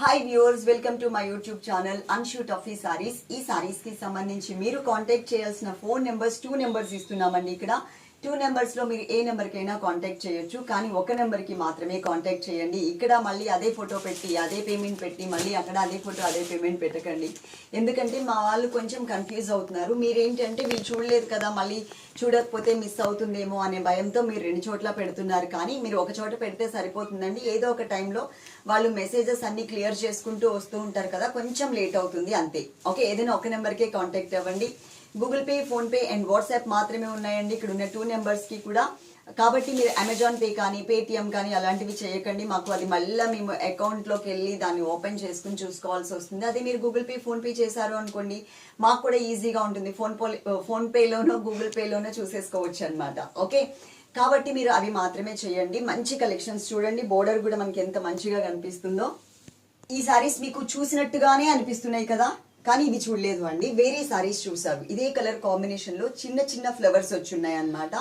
Hi viewers welcome to my YouTube channel అన్షూట్ of ఈ సారీస్ ఈ సారీస్కి సంబంధించి మీరు కాంటాక్ట్ చేయాల్సిన ఫోన్ నెంబర్స్ టూ నెంబర్స్ ఇస్తున్నామండి ఇక్కడ. టూ నెంబర్స్లో మీరు ఏ నెంబర్కైనా కాంటాక్ట్ చేయొచ్చు. కానీ ఒక నెంబర్కి మాత్రమే కాంటాక్ట్ చేయండి. ఇక్కడ మళ్ళీ అదే ఫోటో పెట్టి అదే పేమెంట్ పెట్టి మళ్ళీ అక్కడ అదే ఫోటో అదే పేమెంట్ పెట్టకండి. ఎందుకంటే మా వాళ్ళు కొంచెం కన్ఫ్యూజ్ అవుతున్నారు. మీరేంటంటే మీరు చూడలేదు కదా మళ్ళీ చూడకపోతే మిస్ అవుతుందేమో అనే భయంతో మీరు రెండు చోట్ల పెడుతున్నారు. కానీ మీరు ఒక చోట పెడితే సరిపోతుందండి. ఏదో ఒక టైంలో వాళ్ళు మెసేజెస్ అన్ని క్లియర్ చేసుకుంటూ వస్తూ ఉంటారు కదా కొంచెం లేట్ అవుతుంది అంతే. ఓకే ఏదైనా ఒక నెంబర్కే కాంటాక్ట్ అవ్వండి. Google pay PhonePe and WhatsApp మాత్రమే ఉన్నాయండి. ఇక్కడ ఉన్న టూ నెంబర్స్కి కూడా. కాబట్టి మీరు అమెజాన్ పే కానీ పేటిఎం కానీ అలాంటివి చేయకండి. మాకు అది మళ్ళీ మేము అకౌంట్లోకి వెళ్ళి దాన్ని ఓపెన్ చేసుకుని చూసుకోవాల్సి వస్తుంది. అదే మీరు గూగుల్ పే ఫోన్ పే చేశారు అనుకోండి మాకు కూడా ఈజీగా ఉంటుంది. ఫోన్ పే ఫోన్ పేలోనో గూగుల్ పేలోనో చూసేసుకోవచ్చు అనమాట ఓకే కాబట్టి మీరు అవి మాత్రమే చేయండి. మంచి కలెక్షన్స్ చూడండి. బోర్డర్ కూడా మనకి ఎంత మంచిగా కనిపిస్తుందో. ఈ సారీస్ మీకు చూసినట్టుగానే అనిపిస్తున్నాయి కదా. కానీ ఇవి చూడలేదు అండి. వేరే సారీస్ చూసారు ఇదే కలర్ కాంబినేషన్లో చిన్న చిన్న ఫ్లవర్స్ వచ్చున్నాయి అన్నమాట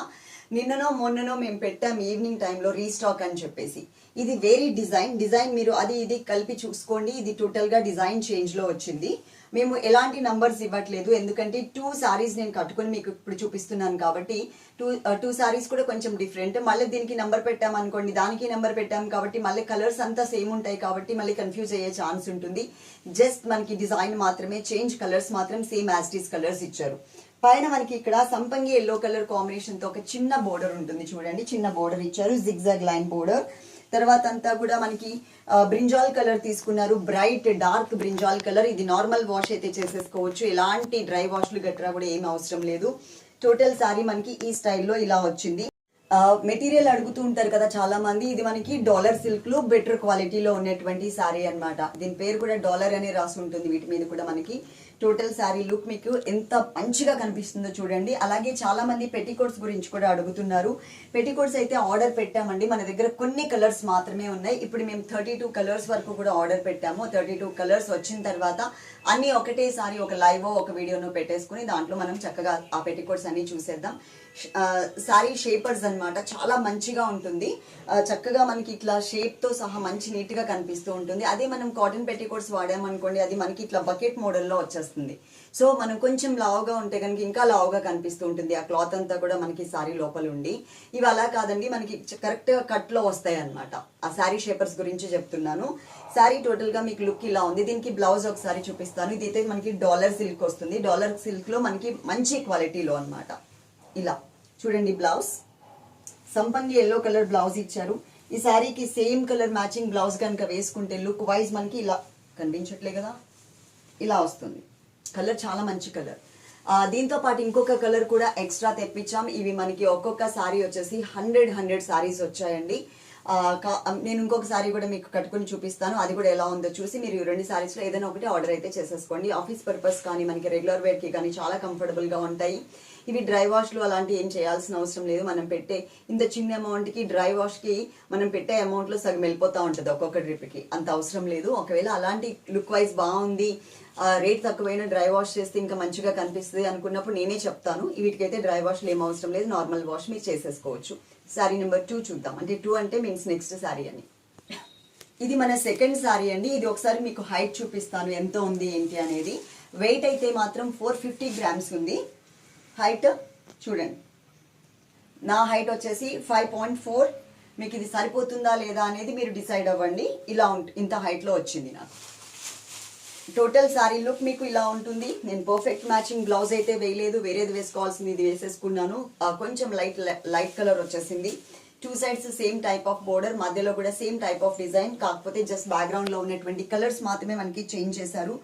నిన్ననో మొన్ననో మేము పెట్టాం ఈవినింగ్ టైంలో రీస్టాక్ అని చెప్పేసి. ఇది వేరే డిజైన్ డిజైన్ మీరు అది ఇది కలిపి చూసుకోండి. ఇది టోటల్గా డిజైన్ చేంజ్లో వచ్చింది. మేము ఎలాంటి నంబర్స్ ఇవ్వట్లేదు. ఎందుకంటే టూ సారీస్ నేను కట్టుకొని మీకు ఇప్పుడు చూపిస్తున్నాను కాబట్టి టూ టూ సారీస్ కూడా కొంచెం డిఫరెంట్ మళ్ళీ దీనికి నంబర్ పెట్టాం అనుకోండి దానికి నెంబర్ పెట్టాం కాబట్టి మళ్ళీ కలర్స్ అంతా సేమ్ ఉంటాయి కాబట్టి మళ్ళీ కన్ఫ్యూజ్ అయ్యే ఛాన్స్ ఉంటుంది. జస్ట్ మనకి డిజైన్ మాత్రమే చేంజ్ కలర్స్ మాత్రం సేమ్ యాస్టీస్ కలర్స్ ఇచ్చారు. పైన మనకి ఇక్కడ సంపంగి ఎల్లో కలర్ కాంబినేషన్తో ఒక చిన్న బోర్డర్ ఉంటుంది చూడండి. చిన్న బోర్డర్ ఇచ్చారు జిగ్జాగ్ లైన్ బోర్డర్ తర్వాత అంతా కూడా మనకి బ్రింజాల్ కలర్ తీసుకున్నారు. బ్రైట్ డార్క్ బ్రింజాల్ కలర్ ఇది నార్మల్ వాష్ అయితే చేసేసుకోవచ్చు. ఎలాంటి డ్రై వాష్లు గట్రా కూడా ఏం అవసరం లేదు. టోటల్ శారీ మనకి ఈ స్టైల్లో ఇలా వచ్చింది. మెటీరియల్ అడుగుతూ ఉంటారు కదా చాలా మంది ఇది మనకి డాలర్ సిల్క్లో బెటర్ క్వాలిటీలో ఉన్నటువంటి సారీ అన్నమాట. దీని పేరు కూడా డాలర్ అనే రాసి ఉంటుంది. వీటి మీద కూడా మనకి టోటల్ సారీ లుక్ మీకు ఎంత మంచిగా కనిపిస్తుందో చూడండి. అలాగే చాలా మంది పెటికోట్స్ గురించి కూడా అడుగుతున్నారు. పెటికోట్స్ అయితే ఆర్డర్ పెట్టామండి. మన దగ్గర కొన్ని కలర్స్ మాత్రమే ఉన్నాయి. ఇప్పుడు మేము థర్టీ టూ కలర్స్ వరకు కూడా ఆర్డర్ పెట్టాము. థర్టీ టూ కలర్స్ వచ్చిన తర్వాత అన్ని ఒకటేసారి ఒక లైవ్ ఒక వీడియోను పెట్టేసుకుని దాంట్లో మనం చక్కగా ఆ పెటికోట్స్ అన్ని చూసేద్దాం. సారీ షేపర్స్ అన్నమాట. చాలా మంచిగా ఉంటుంది. చక్కగా మనకి ఇట్లా షేప్తో సహా మంచి నీట్గా కనిపిస్తూ ఉంటుంది. అదే మనం కాటన్ పెట్టికోట్స్ వాడామనుకోండి అది మనకి ఇట్లా బకెట్ మోడల్లో వచ్చేస్తుంది. సో మనం కొంచెం లావుగా ఉంటే కనుక ఇంకా లావుగా కనిపిస్తూ ఉంటుంది. ఆ క్లాత్ అంతా కూడా మనకి శారీ లోపల ఉండి. ఇవి అలా కాదండి మనకి కరెక్ట్గా కట్లో వస్తాయి అనమాట ఆ సారీ షేపర్స్ గురించి చెప్తున్నాను. సారీ టోటల్గా మీకు లుక్ ఇలా ఉంది. దీనికి బ్లౌజ్ ఒకసారి చూపిస్తాను. ఇది అయితే మనకి డాలర్ సిల్క్ వస్తుంది. డాలర్ సిల్క్లో మనకి మంచి క్వాలిటీలో అనమాట ఇలా. చూడండి బ్లౌజ్. సంపంగి ఎల్లో కలర్ బ్లౌజ్ ఇచ్చారు. ఈ శారీకి సేమ్ కలర్ మ్యాచింగ్ బ్లౌజ్ కనుక వేసుకుంటే లుక్ వైజ్ మనకి ఇలా కనిపించట్లే కదా? ఇలా వస్తుంది. కలర్ చాలా మంచి కలర్ దీంతో పాటు ఇంకొక కలర్ కూడా ఎక్స్ట్రా తెప్పించాం. ఇవి మనకి ఒక్కొక్క శారీ వచ్చేసి హండ్రెడ్ హండ్రెడ్ శారీస్ వచ్చాయండి. నేను ఇంకొక సారీ కూడా మీకు కట్టుకుని చూపిస్తాను. అది కూడా ఎలా ఉందో చూసి మీరు ఈ రెండు సారీస్లో ఏదైనా ఒకటి ఆర్డర్ అయితే చేసేసుకోండి. ఆఫీస్ పర్పస్ కానీ మనకి రెగ్యులర్ వేర్కి కానీ చాలా కంఫర్టబుల్గా ఉంటాయి. ఇవి డ్రై వాష్లు అలాంటి ఏం చేయాల్సిన అవసరం లేదు. మనం పెట్టే ఇంత చిన్న అమౌంట్కి డ్రై వాష్కి మనం పెట్టే అమౌంట్లో సగం వెళ్ళిపోతా ఉంటుంది ఒక్కొక్క ట్రిప్కి అంత అవసరం లేదు. ఒకవేళ అలాంటి లుక్ వైజ్ బాగుంది రేట్ తక్కువైన డ్రై వాష్ చేస్తే ఇంకా మంచిగా కనిపిస్తుంది అనుకున్నప్పుడు నేనే చెప్తాను. వీటికైతే డ్రై వాష్లు ఏం అవసరం లేదు. నార్మల్ వాష్ మీరు చేసేసుకోవచ్చు. శారీ నెంబర్ టూ చూద్దాం. అంటే టూ అంటే మీన్స్ నెక్స్ట్ శారీ అని. ఇది మన సెకండ్ శారీ అండి. ఇది ఒకసారి మీకు హైట్ చూపిస్తాను. ఎంత ఉంది ఏంటి అనేది. వెయిట్ అయితే మాత్రం ఫోర్ ఫిఫ్టీ గ్రామ్స్ ఉంది. హైట్ చూడండి. నా హైట్ వచ్చేసి ఫైవ్ పాయింట్ ఫోర్ మీకు ఇది సరిపోతుందా లేదా అనేది మీరు డిసైడ్ అవ్వండి. ఇలా ఉంట ఇంత హైట్లో వచ్చింది నాకు. టోటల్ సారీ లుక్ మీకు ఇలా ఉంటుంది. నేను పర్ఫెక్ట్ మ్యాచింగ్ బ్లౌజ్ అయితే వేయలేదు. వేరేది వేసుకోవాల్సింది ఇది వేసేసుకున్నాను. కొంచెం లైట్ లైట్ కలర్ వచ్చేసింది. Two sides same type of border మధ్యలో కూడా సేమ్ టైప్ ఆఫ్ డిజైన్ కాకపోతే జస్ట్ బ్యాక్గ్రౌండ్లో ఉన్నటువంటి కలర్స్ మాత్రమే మనకి చేంజ్ చేశారు.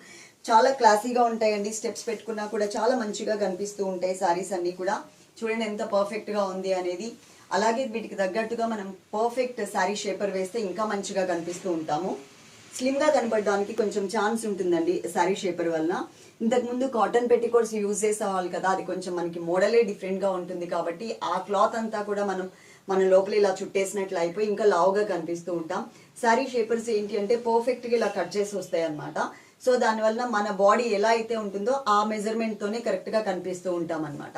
చాలా క్లాసీగా ఉంటాయండి. స్టెప్స్ పెట్టుకున్నా కూడా చాలా మంచిగా కనిపిస్తూ ఉంటాయి సారీస్ అన్నీ కూడా. చూడండి ఎంత పర్ఫెక్ట్గా ఉంది అనేది. అలాగే వీటికి తగ్గట్టుగా మనం పర్ఫెక్ట్ శారీ షేపర్ వేస్తే ఇంకా మంచిగా కనిపిస్తూ ఉంటాము. స్లిమ్గా కనపడడానికి కొంచెం ఛాన్స్ ఉంటుందండి శారీ షేపర్ వలన. ఇంతకు ముందు కాటన్ పెట్టికోట్స్ యూజ్ చేసేవాళ్ళు కదా అది కొంచెం మనకి మోడలే డిఫరెంట్గా ఉంటుంది కాబట్టి ఆ క్లాత్ అంతా కూడా మనం మన లోపల ఇలా చుట్టేసినట్లు అయిపోయి ఇంకా లావుగా కనిపిస్తూ ఉంటాం. శారీ షేపర్స్ ఏంటి అంటే పర్ఫెక్ట్గా ఇలా కట్ చేసి వస్తాయి అనమాట సో దానివల్ల మన బాడీ ఎలా అయితే ఉంటుందో ఆ మెజర్మెంట్తోనే కరెక్ట్గా కనిపిస్తూ ఉంటాం అనమాట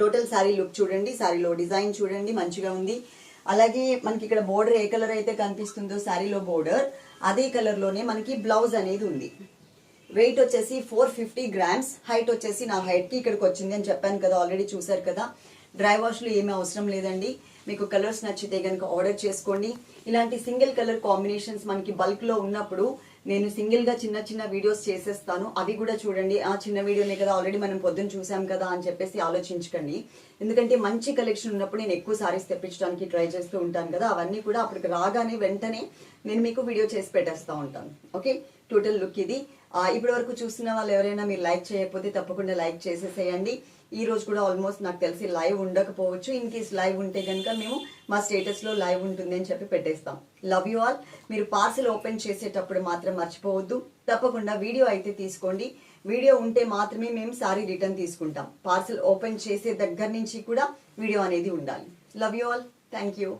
టోటల్ uh, శారీ లుక్ చూడండి శారీలో డిజైన్ చూడండి మంచిగా ఉంది. అలాగే మనకి ఇక్కడ బోర్డర్ ఏ కలర్ అయితే కనిపిస్తుందో శారీలో బోర్డర్ అదే కలర్లోనే మనకి బ్లౌజ్ అనేది ఉంది. వెయిట్ వచ్చేసి ఫోర్ ఫిఫ్టీ గ్రామ్స్ హైట్ వచ్చేసి నా హైట్కి ఇక్కడికి వచ్చింది అని చెప్పాను కదా ఆల్రెడీ చూసారు కదా. డ్రై వాష్లు ఏమీ అవసరం లేదండి. మీకు కలర్స్ నచ్చితే కనుక ఆర్డర్ చేసుకోండి. ఇలాంటి సింగిల్ కలర్ కాంబినేషన్స్ మనకి బల్క్లో ఉన్నప్పుడు నేను సింగిల్గా చిన్న చిన్న వీడియోస్ చేసేస్తాను. అవి కూడా చూడండి. ఆ చిన్న వీడియోనే కదా ఆల్రెడీ మనం పొద్దున్న చూసాం కదా అని చెప్పేసి ఆలోచించకండి. ఎందుకంటే మంచి కలెక్షన్ ఉన్నప్పుడు నేను ఎక్కువ సారీస్ తెప్పించడానికి ట్రై చేస్తూ ఉంటాను కదా. అవన్నీ కూడా అప్పటికి రాగానే వెంటనే నేను మీకు వీడియో చేసి పెట్టేస్తూ ఉంటాను. ఓకే టోటల్ లుక్ ఇది. ఇప్పటి వరకు చూస్తున్న వాళ్ళు ఎవరైనా మీరు లైక్ చేయకపోతే తప్పకుండా లైక్ చేసేసేయండి. ఈ రోజు కూడా ఆల్మోస్ట్ నాకు తెలిసి లైవ్ ఉండకపోవచ్చు. ఇన్ కేస్ లైవ్ ఉంటే కనుక మేము మా స్టేటస్లో లైవ్ ఉంటుంది అని చెప్పి పెట్టేస్తాం. లవ్ యూ ఆల్ మీరు పార్సిల్ ఓపెన్ చేసేటప్పుడు మాత్రం మర్చిపోవద్దు. తప్పకుండా వీడియో అయితే తీసుకోండి. వీడియో ఉంటే మాత్రమే మేము సారీ రిటర్న్ తీసుకుంటాం. పార్సిల్ ఓపెన్ చేసే దగ్గర నుంచి కూడా వీడియో అనేది ఉండాలి. Love you all thank you